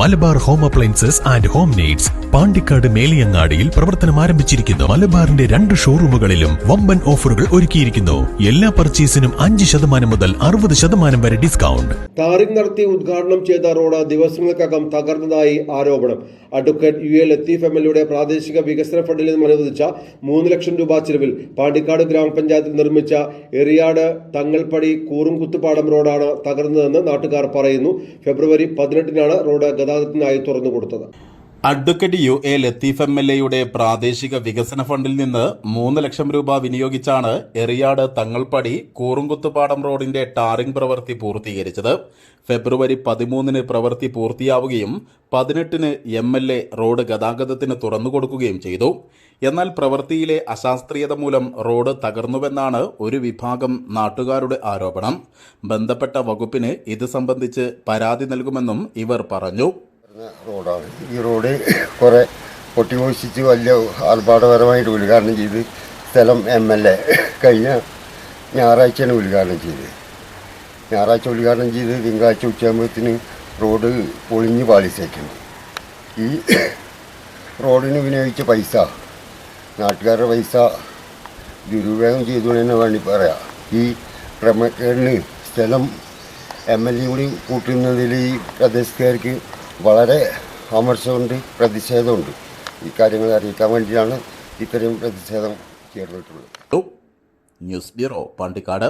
Malabar home appliances and home needs Pandikkad മേലിയങ്ങാടിയിൽ പ്രവർത്തനം ആരംഭിച്ചിരിക്കുന്നു. മലബാറിന്റെ രണ്ട് ഷോറൂമുകളിലും വമ്പൻ ഓഫറുകൾ ഒരുക്കിയിരിക്കുന്നു. എല്ലാ പർച്ചേസിനും അഞ്ച് ശതമാനം മുതൽ അറുപത് ശതമാനം വരെ ഡിസ്കൗണ്ട്. താരിഖ് നടത്തി ഉദ്ഘാടനം ചെയ്ത റോഡ് ദിവസങ്ങൾക്കകം തകർന്നതായി ആരോപണം. Advocate U A Latheef M L പ്രാദേശിക വികസന ഫണ്ടിൽ നിന്നും അനുവദിച്ച മൂന്ന് ലക്ഷം രൂപ ചെലവിൽ പാണ്ടിക്കാട് ഗ്രാമപഞ്ചായത്തിൽ നിർമ്മിച്ച എറിയാട് തങ്ങൾപ്പടി കൂറുംകുത്തുപാടം റോഡാണ് തകർന്നതെന്ന് നാട്ടുകാർ പറയുന്നു. ഫെബ്രുവരി പതിനെട്ടിനാണ് റോഡ് ഗതാഗതത്തിനായി തുറന്നുകൊടുത്തത് advocate U A Latheef M L എയുടെ പ്രാദേശിക വികസന ഫണ്ടിൽ നിന്ന് മൂന്ന് ലക്ഷം രൂപ വിനിയോഗിച്ചാണ് എറിയാട് തങ്ങൾപ്പടി കൂറുംകുത്തുപാടം റോഡിന്റെ ടാറിംഗ് പ്രവൃത്തി പൂർത്തീകരിച്ചത്. ഫെബ്രുവരി പതിമൂന്നിന് പ്രവൃത്തി പൂർത്തിയാവുകയും പതിനെട്ടിന് എം എൽ എ റോഡ് ഗതാഗതത്തിന് തുറന്നുകൊടുക്കുകയും ചെയ്തു. എന്നാൽ പ്രവൃത്തിയിലെ അശാസ്ത്രീയത മൂലം റോഡ് തകർന്നുവെന്നാണ് ഒരു വിഭാഗം നാട്ടുകാരുടെ ആരോപണം. ബന്ധപ്പെട്ട വകുപ്പിന് ഇത് സംബന്ധിച്ച് പരാതി നൽകുമെന്നും ഇവർ പറഞ്ഞു. വരുന്ന റോഡാണ്. ഈ റോഡ് കുറേ പൊട്ടിപോഷിച്ച് വലിയ ആർഭാടപരമായിട്ട് ഉദ്ഘാടനം ചെയ്ത് സ്ഥലം എം എൽ എ കഴിഞ്ഞ ഞായറാഴ്ചയാണ് ഉദ്ഘാടനം ചെയ്തത്. ഞായറാഴ്ച ഉദ്ഘാടനം ചെയ്ത് തിങ്കളാഴ്ച ഉച്ചയാകുമ്പോഴത്തിന് റോഡ് പൊളിഞ്ഞ് പാളിച്ചേക്കുന്നു. ഈ റോഡിന് വിനിയോഗിച്ച പൈസ നാട്ടുകാരുടെ പൈസ ദുരുപയോഗം ചെയ്തു തന്നെ വേണ്ടി പറയാം. ഈ ക്രമക്കേടിന് സ്ഥലം എം എൽ എ കൂടി കൂട്ടുന്നതിൽ ഈ പ്രദേശത്തുകാർക്ക് വളരെ അമർഷമുണ്ട് പ്രതിഷേധമുണ്ട്. ഈ കാര്യങ്ങൾ അറിയിക്കാൻ വേണ്ടിയാണ് ഇത്രയും പ്രതിഷേധം ചേർന്നിട്ടുള്ളത്. News bureau Pandikkad.